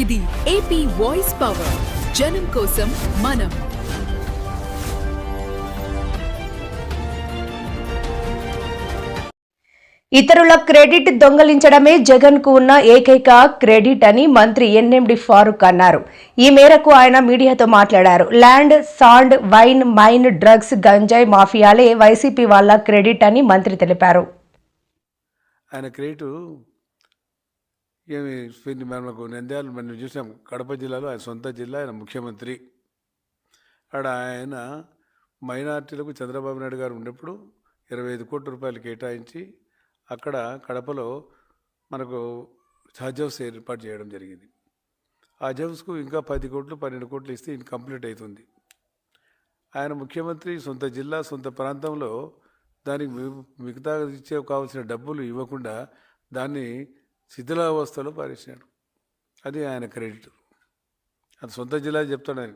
ఇది AP voice power జనం కోసం మనం. ఇతరుల క్రెడిట్ దొంగలించడమే జగన్కు ఉన్న ఏకైక క్రెడిట్ అని మంత్రి ఎన్ఎండి ఫారూక్ అన్నారు. ఈ మేరకు ఆయన మీడియాతో మాట్లాడారు. Land sand wine mine drugs గంజాయి మాఫియాలే వైసీపీ వాళ్ళ క్రెడిట్ అని మంత్రి తెలిపారు. ఆయన ఏమి స్పెయిన్ మనకు నంద్యాల మనం చూసాం కడప జిల్లాలో ఆయన సొంత జిల్లా ఆయన ముఖ్యమంత్రి. అక్కడ ఆయన మైనార్టీలకు చంద్రబాబు నాయుడు గారు ఉన్నప్పుడు ఇరవై ఐదు కోట్ల రూపాయలు కేటాయించి అక్కడ కడపలో మనకు హజ్ హౌస్ ఏర్పాటు చేయడం జరిగింది. ఆ హజ్ హౌస్కు ఇంకా పది కోట్లు పన్నెండు కోట్లు ఇస్తే ఇది కంప్లీట్ అవుతుంది. ఆయన ముఖ్యమంత్రి సొంత జిల్లా సొంత ప్రాంతంలో దానికి మిగతా ఇచ్చే కావాల్సిన డబ్బులు ఇవ్వకుండా దాన్ని శిథిలావస్థలో పారేసినాడు అది ఆయన క్రెడిట్. అది సొంత జిల్లా చెప్తాడు ఆయన.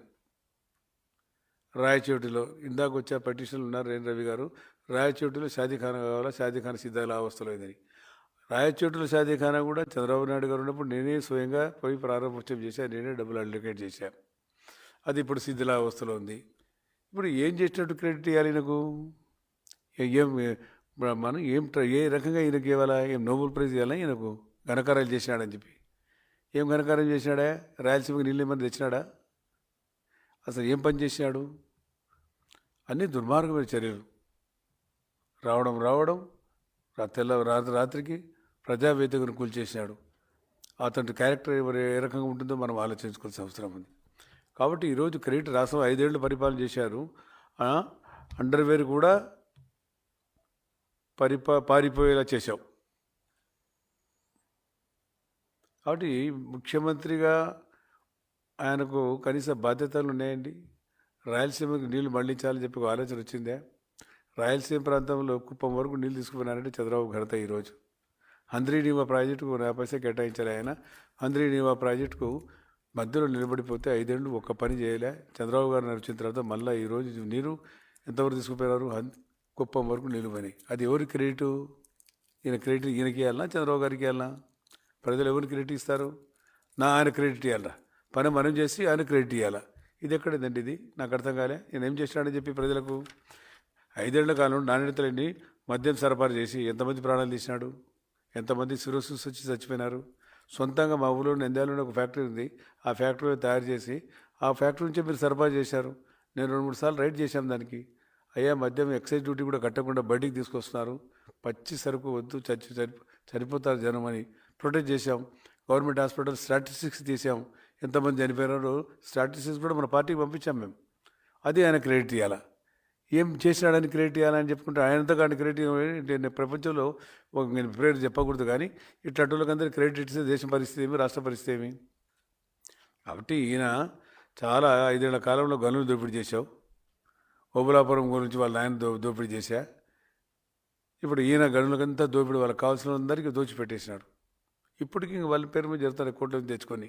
రాయచోటిలో ఇందాక వచ్చే పటిషన్లు ఉన్నారు రేణు రవి గారు. రాయచోటిలో షాదీఖానా కావాలా? షాదీఖానా అవస్థలో ఇదని. రాయచోటిలో షాదీఖానా కూడా చంద్రబాబు నాయుడు గారు ఉన్నప్పుడు నేనే స్వయంగా పోయి ప్రారంభోత్సవం చేశాను నేనే డబ్బులు అడ్వకేట్ చేశాను అది ఇప్పుడు శిథిలావస్థలో ఉంది. ఇప్పుడు ఏం చేసినట్టు క్రెడిట్ ఇవ్వాలి నాకు ఏం మనం ఏం ఏ రకంగా ఈయనకి ఇవ్వాలా? ఏం నోబెల్ ప్రైజ్ ఇవ్వాలా ఈయనకు? ఘనకార్యాలు చేసినాడని చెప్పి. ఏం ఘనకార్యం చేసినాడా? రాయలసీమకి నీళ్ళు ఏమని తెచ్చినాడా? అసలు ఏం పని చేసినాడు? అన్నీ దుర్మార్గమైన చర్యలు. రావడం రావడం తెల్ల రాత్రి రాత్రికి ప్రజావేదికను కూల్చేసినాడు. అతని క్యారెక్టర్ ఎవరు ఏ రకంగా ఉంటుందో మనం ఆలోచించుకోవాల్సిన అవసరం ఉంది. కాబట్టి ఈరోజు క్రెడిట్ రాష్ట్రం ఐదేళ్ళు పరిపాలన చేశారు. అండర్వేర్ కూడా పరిపా పారిపోయేలా చేశావు. కాబట్టి ముఖ్యమంత్రిగా ఆయనకు కనీస బాధ్యతలు ఉన్నాయండి. రాయలసీమకు నీళ్ళు మళ్ళించాలని చెప్పి ఆలోచన వచ్చిందే. రాయలసీమ ప్రాంతంలో కుప్పం వరకు నీళ్ళు తీసుకుపోయినారంటే చంద్రబాబు ఘనత ఈరోజు హంద్రీ నీవా ప్రాజెక్టుకు నా పైసా కేటాయించాలి ఆయన. హంద్రీ నీవా ప్రాజెక్టుకు మధ్యలో నిలబడిపోతే ఐదేళ్ళు ఒక్క పని చేయలే. చంద్రబాబు గారు నడిచిన తర్వాత మళ్ళీ ఈరోజు నీరు ఎంతవరకు తీసుకుపోయినారు? కుప్పం వరకు నిలువని అది ఎవరి క్రెడిట్? ఈయన క్రెడిట్ ఈయనకి ఇవ్వాలన్నా చంద్రబాబు గారికి వెళ్ళినా ప్రజలు ఎవరికి క్రెడిట్ ఇస్తారు? నా ఆయన క్రెడిట్ ఇవ్వాలా పని మనం చేసి ఆయన క్రెడిట్ ఇవ్వాలా ఇది ఎక్కడదండి ఇది? నాకు అర్థం కాలే. నేను ఏం చేసినాడని చెప్పి ప్రజలకు? ఐదేళ్ళ కాలంలో నాణ్యతలన్నీ మద్యం సరఫరా చేసి ఎంతమంది ప్రాణాలు తీసినాడు? ఎంతమంది సిరోసిస్ వచ్చి చచ్చిపోయినారు? సొంతంగా మా ఊళ్ళో నంద్యాలలో ఒక ఫ్యాక్టరీ ఉంది. ఆ ఫ్యాక్టరీ తయారు చేసి ఆ ఫ్యాక్టరీ నుంచి మీరు సరఫరా చేశారు. నేను రెండు మూడు సార్లు రైడ్ చేశాం దానికి. అయ్యా మద్యం ఎక్సైజ్ డ్యూటీ కూడా కట్టకుండా బయటికి తీసుకొస్తున్నారు. పచ్చి సరుకు వద్దు చచ్చి చనిపో చనిపోతారు జనం అని ప్రొటెక్ట్ చేశాం. గవర్నమెంట్ హాస్పిటల్ స్టాటిస్టిక్స్ తీసాం ఎంతమంది చనిపోయినారో స్టాటిస్టిక్స్ కూడా మన పార్టీకి పంపించాం మేము. అది ఆయన క్రెడిట్ ఇవ్వాలా ఏం చేసినాడని క్రియేట్ చేయాలని చెప్పుకుంటే ఆయనంతా కానీ క్రియేట్ నేను ప్రపంచంలో ఒక నేను పేరు చెప్పకూడదు కానీ ఇట్లాంటి క్రెడిట్ ఇస్తే దేశం పరిస్థితి ఏమి రాష్ట్ర పరిస్థితి ఏమి? కాబట్టి ఈయన చాలా ఐదేళ్ళ కాలంలో గనులు దోపిడీ చేశావు. ఓబులాపురం గురించి వాళ్ళ ఆయన దో దోపిడీ చేశా. ఇప్పుడు ఈయన గనులకంతా దోపిడీ వాళ్ళకి కావాల్సిన అందరికీ దోచిపెట్టేసినాడు. ఇప్పటికీ ఇంక వాళ్ళ పేరు మీద జరుగుతారు కోట్లను తెచ్చుకొని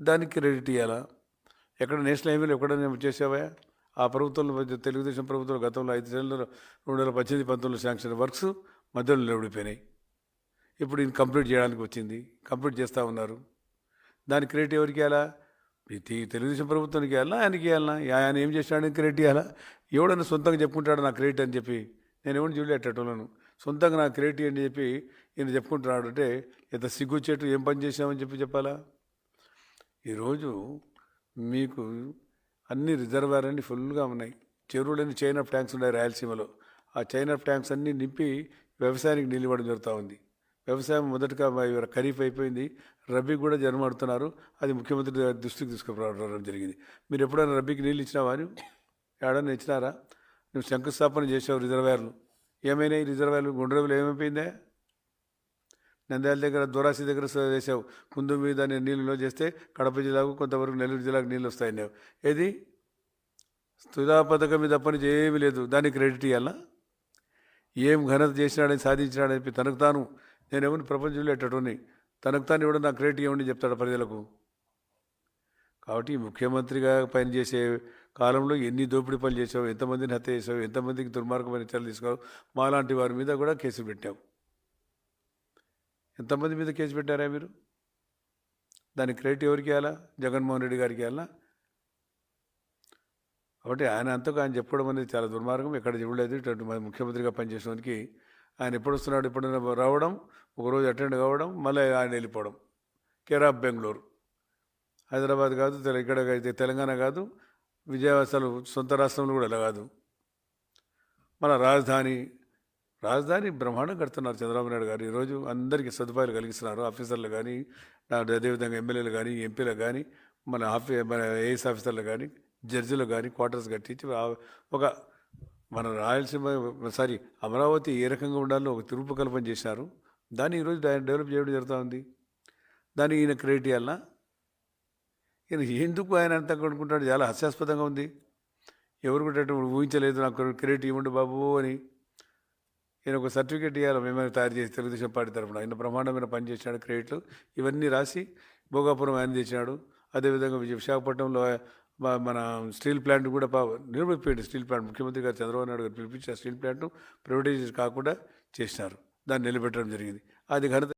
దానికి క్రెడిట్ ఇవ్వాలా ఎక్కడ నేషనల్ హైవేలు ఎక్కడైనా చేసావా? ఆ ప్రభుత్వంలో మధ్య తెలుగుదేశం ప్రభుత్వం గతంలో ఐదు నెలలు రెండు వేల పద్దెనిమిది పంతొమ్మిది శాంక్షన్ వర్క్స్ మధ్యలో నిలబడిపోయినాయి. ఇప్పుడు ఇది కంప్లీట్ చేయడానికి వచ్చింది. కంప్లీట్ చేస్తూ ఉన్నారు. దాని క్రెడిట్ ఎవరికి ఇవ్వాలా తెలుగుదేశం ప్రభుత్వానికి ఇవ్వాలా ఆయనకి ఇవ్వాలా ఆయన ఏం చేసినాడని క్రెడిట్ ఇవ్వాలా ఎవడన్నా సొంతంగా చెప్పుకుంటాడు నా క్రెడిట్ అని చెప్పి? నేను ఎవరిని చూడలేటట్టున్నాను సొంతంగా నాకు క్రియేటివ్ అని చెప్పి ఈయన చెప్పుకుంటున్నాడు. అంటే ఎంత సిగ్గుచ్చేట్టు ఏం పని చేసామని చెప్పి చెప్పాలా? ఈరోజు మీకు అన్ని రిజర్వాయర్ అన్ని ఫుల్గా ఉన్నాయి. చెరువులన్నీ చైన్ ఆఫ్ ట్యాంక్స్ ఉన్నాయి రాయలసీమలో. ఆ చైన్ ఆఫ్ ట్యాంక్స్ అన్నీ నింపి వ్యవసాయానికి నీళ్ళు ఇవ్వడం జరుగుతూ ఉంది. వ్యవసాయం మొదటగా ఖరీఫ్ అయిపోయింది. రబీ కూడా జన్మాడుతున్నారు. అది ముఖ్యమంత్రి దృష్టికి తీసుకురావడం జరిగింది. మీరు ఎప్పుడైనా రబీకి నీళ్ళు ఇచ్చినావా అని ఏడన్నా ఇచ్చినారా? నువ్వు శంకుస్థాపన చేసావు రిజర్వాయర్లు. ఏమైనాయి? రిజర్వాయర్లు గుండ్రవులు ఏమైపోయిందే? నంద్యాల దగ్గర దూరాసి దగ్గర స- వేసావు కుందు మీద నేను నీళ్ళు నిల్వ చేస్తే కడప జిల్లాకు కొంతవరకు నెల్లూరు జిల్లాకు నీళ్ళు వస్తాయి నేను ఏది? స్థుదా పథకం మీద తప్ప ఏమీ లేదు. దానికి క్రెడిట్ ఇవ్వాలా ఏం ఘనత చేసినాడని సాధించినాడని చెప్పి తనకు తాను. నేను ఎవరిని ప్రపంచంలో ఎట్టటుని తనకు తాను ఇవ్వడం నాకు క్రెడిట్ ఇవ్వండి చెప్తాడు ప్రజలకు. కాబట్టి ముఖ్యమంత్రిగా పనిచేసే కాలంలో ఎన్ని దోపిడీ పనులు చేసావు ఎంతమందిని హత్య చేసావు ఎంతమందికి దుర్మార్గమైన చర్యలు తీసుకోవు మాలాంటి వారి మీద కూడా కేసులు పెట్టావు. ఎంతమంది మీద కేసు పెట్టారా మీరు? దాని క్రెడిట్ ఎవరికి ఇవ్వాలా? జగన్మోహన్ రెడ్డి గారికి ఇవ్వాలా? కాబట్టి ఆయన అంతకు ఆయన చెప్పడం అనేది చాలా దుర్మార్గం. ఎక్కడ చూడలేదు. ఇటువంటి ముఖ్యమంత్రిగా పనిచేసేవానికి ఆయన ఎప్పుడు వస్తున్నాడు ఎప్పుడు రావడం ఒకరోజు అటెండ్ కావడం మళ్ళీ ఆయన వెళ్ళిపోవడం. Care of Bengaluru. హైదరాబాద్ కాదు తెల- ఇక్కడ అయితే తెలంగాణ కాదు విజయవాడ అసలు సొంత రాష్ట్రంలో కూడా ఇలా కాదు. మన రాజధాని రాజధాని బ్రహ్మాండం కడుతున్నారు చంద్రబాబు నాయుడు గారు. ఈరోజు అందరికీ సదుపాయాలు కలిగిస్తున్నారు. ఆఫీసర్లు కానీ అదేవిధంగా ఎమ్మెల్యేలు కానీ ఎంపీలకు కానీ మన ఆఫీ మన ఏఎస్ ఆఫీసర్లు కానీ జడ్జిలు కానీ క్వార్టర్స్ కట్టించి ఒక మన రాయలసీమ సారీ అమరావతి ఏ రకంగా ఉండాలో ఒక రూపకల్పన చేశారు దాన్ని ఈరోజు డెవలప్ చేయడం జరుగుతూ ఉంది. దాన్ని ఈయన క్రియేట్ చేయాలన్నా ఈయన ఎందుకు ఆయన అంత కొనుక్కుంటాడు? చాలా హాస్యాస్పదంగా ఉంది. ఎవరు కూడా ఊహించలేదు నాకు క్రెడిట్ ఇవ్వండి బాబు అని. నేను ఒక సర్టిఫికేట్ ఇవ్వాలి మేమే తయారు చేసి తెలుగుదేశం పార్టీ తరఫున. ఆయన బ్రహ్మాండమైన పని చేసినాడు క్రెడిట్లు ఇవన్నీ రాసి భోగాపురం ఆయన చేసినాడు అదేవిధంగా విజయ విశాఖపట్నంలో మన స్టీల్ ప్లాంట్ కూడా పా- నిర్మిపోయింది స్టీల్ ప్లాంట్. ముఖ్యమంత్రి గారు చంద్రబాబు నాయుడు గారు పిలిపించిన స్టీల్ ప్లాంట్ ప్రైవేటైజ్ కాకుండా చేసినారు. దాన్ని నిలబెట్టడం జరిగింది. అది ఘనత